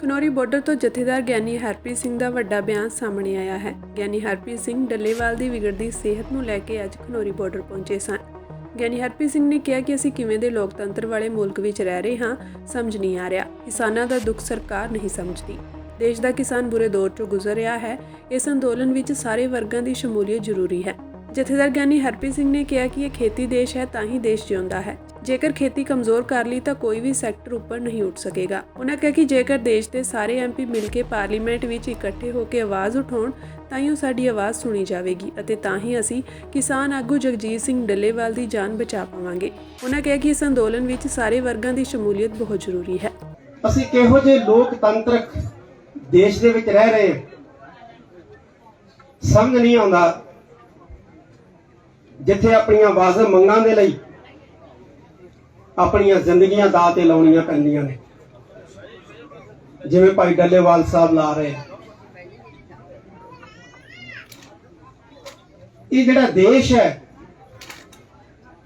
Khanauri border ਤੋਂ ਜਥੇਦਾਰ ਗਿਆਨੀ ਹਰਪ੍ਰੀਤ ਸਿੰਘ ਦਾ ਵੱਡਾ ਬਿਆਨ ਸਾਹਮਣੇ ਆਇਆ ਹੈ। ਗਿਆਨੀ ਹਰਪ੍ਰੀਤ ਸਿੰਘ ਡੱਲੇਵਾਲ ਦੀ ਵਿਗੜਦੀ ਸਿਹਤ ਨੂੰ ਲੈ ਕੇ ਅੱਜ ਖਨੌਰੀ ਬਾਰਡਰ ਪਹੁੰਚੇ ਸਨ। ਗਿਆਨੀ ਹਰਪ੍ਰੀਤ ਸਿੰਘ ਨੇ ਕਿਹਾ ਕਿ ਅਸੀਂ ਕਿਵੇਂ ਦੇ ਲੋਕਤੰਤਰ ਵਾਲੇ ਮੁਲਕ ਵਿੱਚ ਰਹਿ ਰਹੇ ਹਾਂ, ਸਮਝ ਨਹੀਂ ਆ ਰਿਹਾ। ਕਿਸਾਨਾਂ ਦਾ ਦੁੱਖ ਸਰਕਾਰ ਨਹੀਂ ਸਮਝਦੀ। ਦੇਸ਼ ਦਾ ਕਿਸਾਨ ਬੁਰੇ ਦੌਰ ਚੋਂ ਗੁਜ਼ਰ ਰਿਹਾ ਹੈ। ਇਸ ਅੰਦੋਲਨ ਵਿੱਚ ਸਾਰੇ ਵਰਗਾਂ ਦੀ ਸ਼ਮੂਲੀਅਤ ਜ਼ਰੂਰੀ ਹੈ। ਜਥੇਦਾਰ ਗਿਆਨੀ ਹਰਪ੍ਰੀਤ ਸਿੰਘ ਨੇ ਕਿਹਾ ਕਿ ਇਹ ਖੇਤੀ ਦੇਸ਼ ਹੈ, ਤਾਂ ਹੀ ਦੇਸ਼ ਜਿਉਂਦਾ ਹੈ। ਜੇਕਰ ਖੇਤੀ ਕਮਜ਼ੋਰ ਕਰ ਲਈ, ਤਾਂ ਕੋਈ ਵੀ ਸੈਕਟਰ ਉੱਪਰ ਨਹੀਂ ਉੱਠ ਸਕੇਗਾ। ਉਹਨਾਂ ਕਿਹਾ ਕਿ ਜੇਕਰ ਦੇਸ਼ ਦੇ ਸਾਰੇ ਐਮਪੀ ਮਿਲ ਕੇ ਪਾਰਲੀਮੈਂਟ ਵਿੱਚ ਇਕੱਠੇ ਹੋ ਕੇ ਆਵਾਜ਼ ਉਠਾਉਣ, ਤਾਂ ਹੀ ਸਾਡੀ ਆਵਾਜ਼ ਸੁਣੀ ਜਾਵੇਗੀ ਅਤੇ ਤਾਂ ਹੀ ਅਸੀਂ ਕਿਸਾਨ ਆਗੂ ਜਗਜੀਤ ਸਿੰਘ ਡੱਲੇਵਾਲ ਦੀ ਜਾਨ ਬਚਾ ਪਾਵਾਂਗੇ। ਉਹਨਾਂ ਕਿਹਾ ਕਿ ਇਸ ਅੰਦੋਲਨ ਵਿੱਚ ਸਾਰੇ ਵਰਗਾਂ ਦੀ ਸ਼ਮੂਲੀਅਤ ਬਹੁਤ ਜ਼ਰੂਰੀ ਹੈ। ਅਸੀਂ ਕਿਹੋ ਜਿਹੇ ਲੋਕਤੰਤਰਕ ਦੇਸ਼ ਦੇ ਵਿੱਚ ਰਹਿ ਰਹੇ ਸਮਝ ਨਹੀਂ ਆਉਂਦਾ। ਜਿੱਥੇ ਆਪਣੀਆਂ ਵਾਜ਼ਬ ਮੰਗਾਂ ਦੇ ਲਈ ਆਪਣੀਆਂ ਜ਼ਿੰਦਗੀਆਂ ਦਾਅ ਤੇ ਲਾਉਣੀਆਂ ਪੈਂਦੀਆਂ ਨੇ। ਜਿਵੇਂ ਭਾਈ ਡੱਲੇਵਾਲ ਸਾਹਿਬ ਲਾ ਰਹੇ ਇਹ ਜਿਹੜਾ ਦੇਸ਼ ਹੈ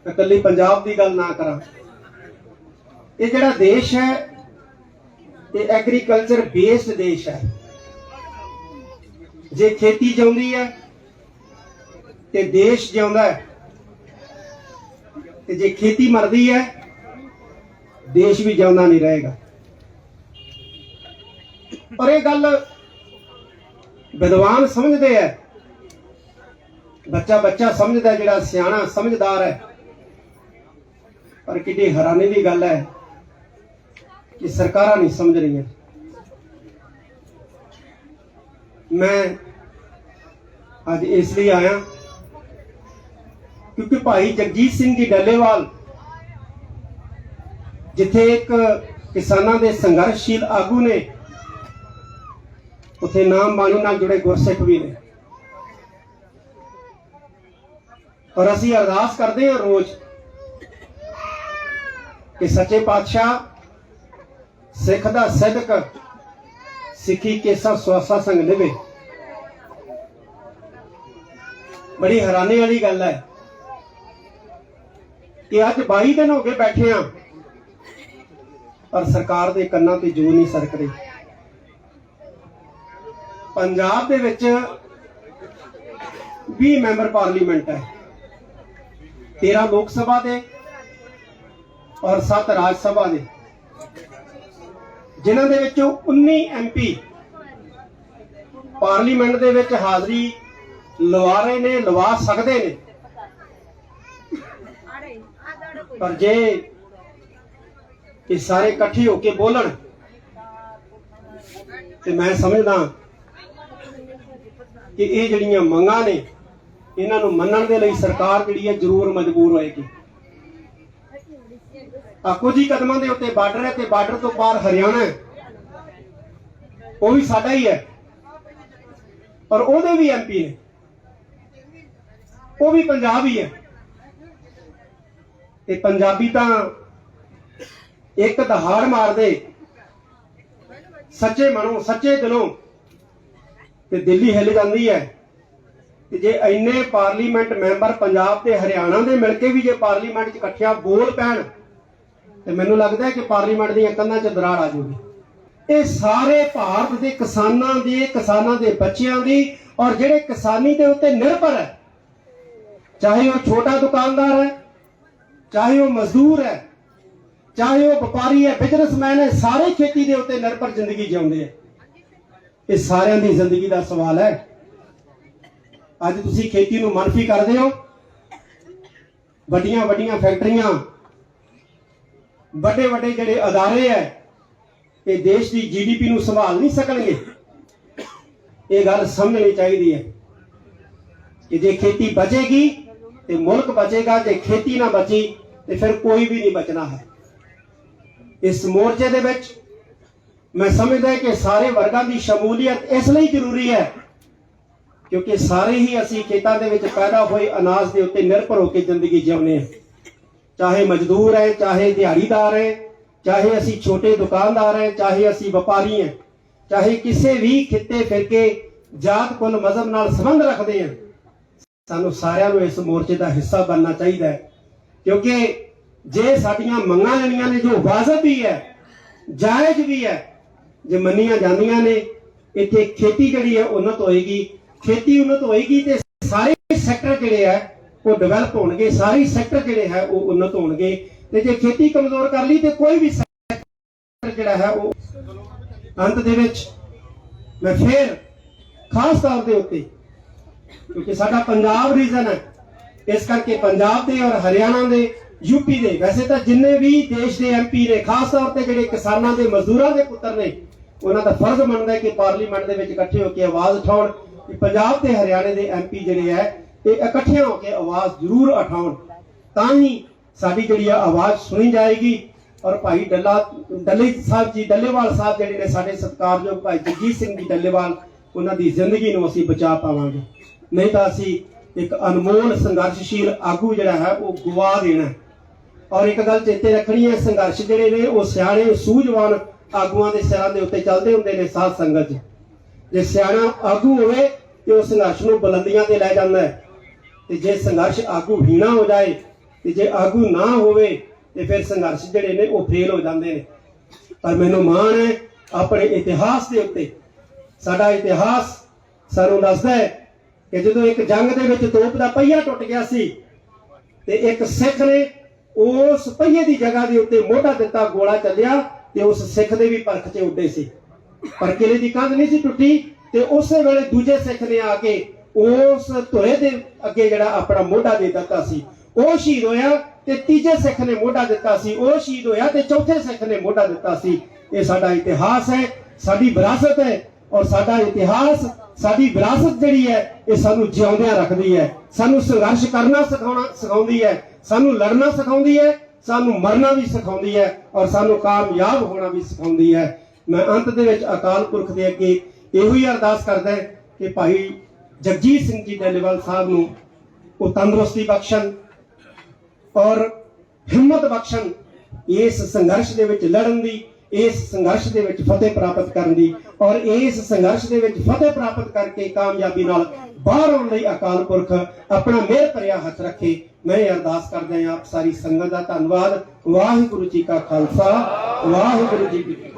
ਇਕੱਲੀ ਪੰਜਾਬ ਦੀ ਗੱਲ ਨਾ ਕਰਾਂ। ਇਹ ਜਿਹੜਾ ਦੇਸ਼ ਹੈ, ਇਹ ਐਗਰੀਕਲਚਰ ਬੇਸਡ ਦੇਸ਼ ਹੈ। ਜੇ ਖੇਤੀ ਜਿਉਂਦੀ ਹੈ ਤੇ ਦੇਸ਼ ਜਿਉਂਦਾ ਹੈ। ਤੇ ਜੇ ਖੇਤੀ ਮਰਦੀ ਹੈ, ਦੇਸ਼ ਵੀ ਜਿਉਂਦਾ ਨਹੀਂ ਰਹੇਗਾ। ਪਰ ਇਹ ਗੱਲ ਵਿਦਵਾਨ ਸਮਝਦੇ ਹੈ। ਬੱਚਾ ਬੱਚਾ ਸਮਝਦਾ ਜਿਹੜਾ ਸਿਆਣਾ ਸਮਝਦਾਰ ਹੈ। ਪਰ ਕਿੰਨੀ ਹੈਰਾਨੀ ਦੀ ਗੱਲ ਹੈ ਕਿ ਸਰਕਾਰਾਂ ਨਹੀਂ ਸਮਝ ਰਹੀਆਂ। ਮੈਂ ਅੱਜ ਇਸ ਲਈ ਆਇਆ ਕਿਉਂਕਿ ਭਾਈ ਜਗਜੀਤ ਸਿੰਘ ਜੀ ਡੱਲੇਵਾਲ, ਜਿੱਥੇ ਇੱਕ ਕਿਸਾਨਾਂ ਦੇ ਸੰਘਰਸ਼ੀਲ ਆਗੂ ਨੇ, ਉਥੇ ਨਾਮ ਬਾਣੀ ਨਾਲ ਜੁੜੇ ਗੁਰਸਿੱਖ ਵੀ ਨੇ ਔਰ ਅਸੀਂ ਅਰਦਾਸ ਕਰਦੇ ਹਾਂ ਰੋਜ਼ ਕਿ ਸੱਚੇ ਪਾਤਸ਼ਾਹ ਸਿੱਖ ਦਾ ਸਿਦਕ ਸਿੱਖੀ ਕੇਸਾ ਸਵਾਸਾ ਸੰਗ ਨਿਭੇ ਬੜੀ ਹੈਰਾਨੀ ਵਾਲੀ ਗੱਲ ਹੈ। ਕਿ ਅੱਜ 22 ਦਿਨ ਹੋ ਗਏ ਬੈਠੇ ਆ। ਪਰ ਸਰਕਾਰ ਦੇ ਕੰਨਾਂ ਤੇ ਜੂ ਨਹੀਂ ਸਰਕ ਰਹੀ ਪੰਜਾਬ ਦੇ ਵਿੱਚ 20 ਮੈਂਬਰ ਪਾਰਲੀਮੈਂਟ ਹੈ। 13 ਲੋਕ ਸਭਾ ਦੇ ਔਰ 7 ਰਾਜ ਸਭਾ ਦੇ। ਜਿਨ੍ਹਾਂ ਦੇ ਵਿੱਚੋਂ 19 ਐਮਪੀ ਪਾਰਲੀਮੈਂਟ ਦੇ ਵਿੱਚ ਹਾਜ਼ਰੀ ਲਵਾ ਰਹੇ ਨੇ, ਲਵਾ ਸਕਦੇ ਨੇ। ਪਰ ਜੇ ਇਹ ਸਾਰੇ ਇਕੱਠੇ ਹੋ ਕੇ ਬੋਲਣ, ਤੇ ਮੈਂ ਸਮਝਦਾ ਕਿ ਇਹ ਜਿਹੜੀਆਂ ਮੰਗਾਂ ਨੇ, ਇਹਨਾਂ ਨੂੰ ਮੰਨਣ ਦੇ ਲਈ ਸਰਕਾਰ ਜਿਹੜੀ ਹੈ ਜ਼ਰੂਰ ਮਜਬੂਰ ਹੋਏਗੀ। ਆ ਕੁਝ ਹੀ ਕਦਮਾਂ ਦੇ ਉੱਤੇ ਬਾਰਡਰ ਹੈ ਤੇ ਬਾਰਡਰ ਤੋਂ ਪਾਰ ਹਰਿਆਣਾ ਹੈ। ਉਹ ਵੀ ਸਾਡਾ ਹੀ ਹੈ। ਔਰ ਉਹਦੇ ਵੀ ਐਮਪੀ ਨੇ। ਉਹ ਵੀ ਪੰਜਾਬ ਹੀ ਹੈ। ਤੇ ਪੰਜਾਬੀ ਤਾਂ ਇੱਕ ਦਹਾੜ ਮਾਰਦੇ। ਸੱਚੇ ਮਨੋਂ, ਸੱਚੇ ਦਿਲੋਂ ਤੇ ਦਿੱਲੀ ਹਿੱਲ ਜਾਂਦੀ ਹੈ। ਤੇ ਜੇ ਇੰਨੇ ਪਾਰਲੀਮੈਂਟ ਮੈਂਬਰ ਪੰਜਾਬ ਤੇ ਹਰਿਆਣਾ ਦੇ ਮਿਲ ਕੇ ਵੀ ਜੇ ਪਾਰਲੀਮੈਂਟ 'ਚ ਇਕੱਠਿਆਂ ਬੋਲ ਪੈਣ, ਤੇ ਮੈਨੂੰ ਲੱਗਦਾ ਹੈ ਕਿ ਪਾਰਲੀਮੈਂਟ ਦੀਆਂ ਕੰਧਾਂ 'ਚ ਦਰਾੜ ਆ ਜੂਗੀ ਇਹ ਸਾਰੇ ਭਾਰਤ ਦੇ ਕਿਸਾਨਾਂ ਦੀ, ਕਿਸਾਨਾਂ ਦੇ ਬੱਚਿਆਂ ਦੀ ਔਰ ਜਿਹੜੇ ਕਿਸਾਨੀ ਦੇ ਉੱਤੇ ਨਿਰਭਰ ਹੈ, ਚਾਹੇ ਉਹ ਛੋਟਾ ਦੁਕਾਨਦਾਰ ਹੈ ਚਾਹੇ ਉਹ ਮਜ਼ਦੂਰ ਹੈ, ਚਾਹੇ ਉਹ ਵਪਾਰੀ ਹੈ ਬਿਜ਼ਨਸਮੈਨ ਹੈ, ਸਾਰੇ ਖੇਤੀ ਦੇ ਉੱਤੇ ਨਿਰਭਰ ਜ਼ਿੰਦਗੀ ਜਿਉਂਦੇ ਆ। ਇਹ ਸਾਰਿਆਂ ਦੀ ਜ਼ਿੰਦਗੀ ਦਾ ਸਵਾਲ ਹੈ। ਅੱਜ ਤੁਸੀਂ ਖੇਤੀ ਨੂੰ ਮਨਫੀ ਕਰਦੇ ਹੋ। ਵੱਡੀਆਂ ਵੱਡੀਆਂ ਫੈਕਟਰੀਆਂ, ਵੱਡੇ ਵੱਡੇ ਜਿਹੜੇ ਅਦਾਰੇ ਹੈ, ਇਹ ਦੇਸ਼ ਦੀ ਜੀਡੀਪੀ ਨੂੰ ਸੰਭਾਲ ਨਹੀਂ ਸਕਣਗੇ। ਇਹ ਗੱਲ ਸਮਝਣੀ ਚਾਹੀਦੀ ਹੈ ਕਿ ਜੇ ਖੇਤੀ ਬਚੇਗੀ ਤੇ ਮੁਲਕ ਬਚੇਗਾ ਜੇ ਖੇਤੀ ਨਾ ਬਚੀ ਤੇ ਫਿਰ ਕੋਈ ਵੀ ਨਹੀਂ ਬਚਣਾ ਹੈ। ਇਸ ਮੋਰਚੇ ਦੇ ਵਿੱਚ ਮੈਂ ਸਮਝਦਾ ਕਿ ਸਾਰੇ ਵਰਗਾਂ ਦੀ ਸ਼ਮੂਲੀਅਤ ਇਸ ਲਈ ਜ਼ਰੂਰੀ ਹੈ ਕਿਉਂਕਿ ਸਾਰੇ ਹੀ ਅਸੀਂ ਖੇਤਾਂ ਦੇ ਵਿੱਚ ਪੈਦਾ ਹੋਏ ਅਨਾਜ ਦੇ ਉੱਤੇ ਨਿਰਭਰ ਹੋ ਕੇ ਜ਼ਿੰਦਗੀ ਜਿਉਂਦੇ ਹਾਂ। ਚਾਹੇ ਮਜ਼ਦੂਰ ਹੈ, ਚਾਹੇ ਦਿਹਾੜੀਦਾਰ ਹੈ, ਚਾਹੇ ਅਸੀਂ ਛੋਟੇ ਦੁਕਾਨਦਾਰ ਹੈ, ਚਾਹੇ ਅਸੀਂ ਵਪਾਰੀ ਹੈ, ਚਾਹੇ ਕਿਸੇ ਵੀ ਖਿੱਤੇ ਫਿਰਕੇ ਜਾਤ ਕੁਲ ਮਜ਼ਹਬ ਨਾਲ ਸੰਬੰਧ ਰੱਖਦੇ ਹਾਂ ਸਾਨੂੰ ਸਾਰਿਆਂ ਨੂੰ ਇਸ ਮੋਰਚੇ ਦਾ ਹਿੱਸਾ ਬਣਨਾ ਚਾਹੀਦਾ ਹੈ। ਕਿਉਂਕਿ ਜੇ ਸਾਡੀਆਂ ਮੰਗਾਂ ਲੈਣੀਆਂ ਨੇ, ਜੋ ਵਾਜਬ ਵੀ ਹੈ, ਜਾਇਜ਼ ਵੀ ਹੈ, ਜੇ ਮੰਨੀਆਂ ਜਾਂਦੀਆਂ ਨੇ, ਇੱਥੇ ਖੇਤੀ ਜਿਹੜੀ ਹੈ ਉਨਤ ਹੋਏਗੀ। ਖੇਤੀ ਉਨਤ ਹੋਏਗੀ ਤੇ ਸਾਰੇ ਸੈਕਟਰ ਜਿਹੜੇ ਹੈ, ਉਹ ਡਿਵੈਲਪ ਹੋਣਗੇ। ਸਾਰੇ ਸੈਕਟਰ ਜਿਹੜੇ ਹੈ, ਉਹ ਉਨਤ ਹੋਣਗੇ। ਤੇ ਜੇ ਖੇਤੀ ਕਮਜ਼ੋਰ ਕਰ ਲਈ ਤੇ ਕੋਈ ਵੀ ਸੈਕਟਰ ਜਿਹੜਾ ਹੈ, ਉਹ ਅੰਤ ਦੇ ਵਿੱਚ, ਮੈਂ ਫੇਰ ਖਾਸ ਤੌਰ ਦੇ ਉੱਤੇ ਕਿਉਂਕਿ ਸਾਡਾ ਪੰਜਾਬ ਰੀਜਨ ਹੈ। ਇਸ ਕਰਕੇ ਪੰਜਾਬ ਦੇ ਔਰ ਹਰਿਆਣਾ ਦੇ ਯੂਪੀ ਦੇ, ਵੈਸੇ ਤਾਂ ਜਿੰਨੇ ਵੀ ਦੇਸ਼ ਦੇ ਐਮਪੀ ਨੇ, ਖਾਸ ਤੌਰ ਤੇ ਜਿਹੜੇ ਕਿਸਾਨਾਂ ਦੇ, ਮਜ਼ਦੂਰਾਂ ਦੇ ਪੁੱਤਰ ਨੇ, ਉਹਨਾਂ ਦਾ ਫਰਜ਼ ਬਣਦਾ ਕਿ ਪਾਰਲੀਮੈਂਟ ਦੇ ਵਿੱਚ ਇਕੱਠੇ ਹੋ ਕੇ ਆਵਾਜ਼ ਉਠਾਉਣ ਕਿ ਪੰਜਾਬ ਤੇ ਹਰਿਆਣੇ ਦੇ ਐਮਪੀ ਜਿਹੜੇ ਹੈ, ਇਹ ਇਕੱਠੇ ਹੋ ਕੇ ਆਵਾਜ਼ ਜ਼ਰੂਰ ਉਠਾਉਣ। ਤਾਂ ਹੀ ਸਾਡੀ ਜਿਹੜੀ ਆ ਆਵਾਜ਼ ਸੁਣੀ ਜਾਏਗੀ। ਔਰ ਭਾਈ ਡੱਲਾ, ਡੱਲੇ ਸਾਹਿਬ ਜੀ, ਡੱਲੇਵਾਲ ਸਾਹਿਬ ਜਿਹੜੇ ਨੇ ਸਾਡੇ ਸਤਿਕਾਰਯੋਗ ਭਾਈ ਜਗਜੀਤ ਸਿੰਘ ਜੀ ਡੱਲੇਵਾਲ, ਉਹਨਾਂ ਦੀ ਜ਼ਿੰਦਗੀ ਨੂੰ ਅਸੀਂ ਬਚਾ ਪਾਵਾਂਗੇ। ਨਹੀਂ ਤਾਂ ਅਸੀਂ ਇੱਕ ਅਨਮੋਲ ਸੰਘਰਸ਼ਸ਼ੀਲ ਆਗੂ ਜਿਹੜਾ ਹੈ, ਉਹ ਗਵਾ ਦੇਣਾ ਔਰ ਇੱਕ ਗੱਲ ਚੇਤੇ ਰੱਖਣੀ ਹੈ ਸੰਘਰਸ਼ ਜਿਹੜੇ ਨੇ, ਉਹ ਸਿਆਣੇ, ਸੂਝਵਾਨ ਆਗੂਆਂ ਦੇ ਸਿਰਾਂ ਦੇ ਉੱਤੇ ਚੱਲਦੇ ਹੁੰਦੇ ਨੇ ਸਾਧ ਸੰਗਤ 'ਚ ਜੇ ਸਿਆਣਾ ਆਗੂ ਹੋਵੇ, ਤੇ ਉਹ ਸੰਘਰਸ਼ ਨੂੰ ਬੁਲੰਦੀਆਂ ਤੇ ਲੈ ਜਾਂਦਾ ਹੈ। ਤੇ ਜੇ ਸੰਘਰਸ਼ ਆਗੂ ਹੀਣਾ ਹੋ ਜਾਏ, ਤੇ ਜੇ ਆਗੂ ਨਾ ਹੋਵੇ, ਤੇ ਫਿਰ ਸੰਘਰਸ਼ ਜਿਹੜੇ ਨੇ, ਉਹ ਫੇਲ ਹੋ ਜਾਂਦੇ ਨੇ। ਪਰ ਮੈਨੂੰ ਮਾਣ ਹੈ, ਆਪਣੇ ਇਤਿਹਾਸ ਦੇ ਉੱਤੇ, ਸਾਡਾ ਇਤਿਹਾਸ ਸਾਨੂੰ ਦੱਸਦਾ ਹੈ ਕਿ ਜਦੋਂ ਇੱਕ ਜੰਗ ਦੇ ਵਿੱਚ ਤੋਪ ਦਾ ਪਹੀਆ ਟੁੱਟ ਗਿਆ ਸੀ ਤੇ ਇੱਕ ਸਿੱਖ ਨੇ ਉਸ ਪਹੀਏ ਦੀ ਜਗ੍ਹਾ ਦੇ ਉੱਤੇ ਮੋਢਾ ਦਿੱਤਾ, ਗੋਲਾ ਚੱਲਿਆ ਤੇ ਉਸ ਸਿੱਖ ਦੇ ਵੀ ਪਰਖ 'ਚ ਉੱਡੇ ਸੀ। ਪਰ ਕਿਲੇ ਦੀ ਕੰਧ ਨਹੀਂ ਸੀ ਟੁੱਟੀ ਤੇ ਉਸੇ ਵੇਲੇ ਦੂਜੇ ਸਿੱਖ ਨੇ ਆ ਕੇ ਉਸ ਧੁਰੇ ਦੇ ਅੱਗੇ ਜਿਹੜਾ ਆਪਣਾ ਮੋਢਾ ਦੇ ਦਿੱਤਾ ਸੀ। ਉਹ ਸ਼ਹੀਦ ਹੋਇਆ ਤੇ ਤੀਜੇ ਸਿੱਖ ਨੇ ਮੋਢਾ ਦਿੱਤਾ ਸੀ। ਉਹ ਸ਼ਹੀਦ ਹੋਇਆ ਤੇ ਚੌਥੇ ਸਿੱਖ ਨੇ ਮੋਢਾ ਦਿੱਤਾ ਸੀ। ਇਹ ਸਾਡਾ ਇਤਿਹਾਸ ਹੈ, ਸਾਡੀ ਵਿਰਾਸਤ ਹੈ ਔਰ ਸਾਡਾ ਇਤਿਹਾਸ ਸਾਡੀ ਵਿਰਾਸਤ ਜਿਹੜੀ ਹੈ, ਇਹ ਸਾਨੂੰ ਜਿਉਂਦਿਆਂ ਰੱਖਦੀ ਹੈ। ਸਾਨੂੰ ਸੰਘਰਸ਼ ਕਰਨਾ ਸਿਖਾਉਣਾ ਸਿਖਾਉਂਦੀ ਹੈ। ਸਾਨੂੰ ਲੜਨਾ ਸਿਖਾਉਂਦੀ ਹੈ, ਸਾਨੂੰ ਮਰਨਾ ਵੀ ਸਿਖਾਉਂਦੀ ਹੈ ਔਰ ਸਾਨੂੰ ਕਾਮਯਾਬ ਹੋਣਾ ਵੀ ਸਿਖਾਉਂਦੀ ਹੈ। ਮੈਂ ਅੰਤ ਦੇ ਵਿੱਚ ਅਕਾਲ ਪੁਰਖ ਦੇ ਅੱਗੇ ਇਹੋ ਹੀ ਅਰਦਾਸ ਕਰਦਾ ਕਿ ਭਾਈ ਜਗਜੀਤ ਸਿੰਘ ਜੀ ਡੱਲੇਵਾਲ ਸਾਹਿਬ ਨੂੰ ਉਹ ਤੰਦਰੁਸਤੀ ਬਖਸ਼ਣ ਔਰ ਹਿੰਮਤ ਬਖਸ਼ਣ ਇਸ ਸੰਘਰਸ਼ ਦੇ ਵਿੱਚ ਲੜਨ ਦੀ ਇਸ ਸੰਘਰਸ਼ ਦੇ ਵਿੱਚ ਫਤਿਹ ਪ੍ਰਾਪਤ ਕਰਨ ਦੀ ਔਰ ਇਸ ਸੰਘਰਸ਼ ਦੇ ਵਿੱਚ ਫਤਿਹ ਪ੍ਰਾਪਤ ਕਰਕੇ ਕਾਮਯਾਬੀ ਨਾਲ ਬਾਹਰ ਆਉਣ ਲਈ ਅਕਾਲ ਪੁਰਖ ਆਪਣਾ ਮਿਹਰ ਭਰਿਆ ਹੱਥ ਰੱਖੇ, ਮੈਂ ਇਹ ਅਰਦਾਸ ਕਰਦਾ ਹਾਂ ਆਪ ਸਾਰੀ ਸੰਗਤ ਦਾ ਧੰਨਵਾਦ। ਵਾਹਿਗੁਰੂ ਜੀ ਕਾ ਖਾਲਸਾ, ਵਾਹਿਗੁਰੂ ਜੀ ਕੀ ਫਤਿਹ।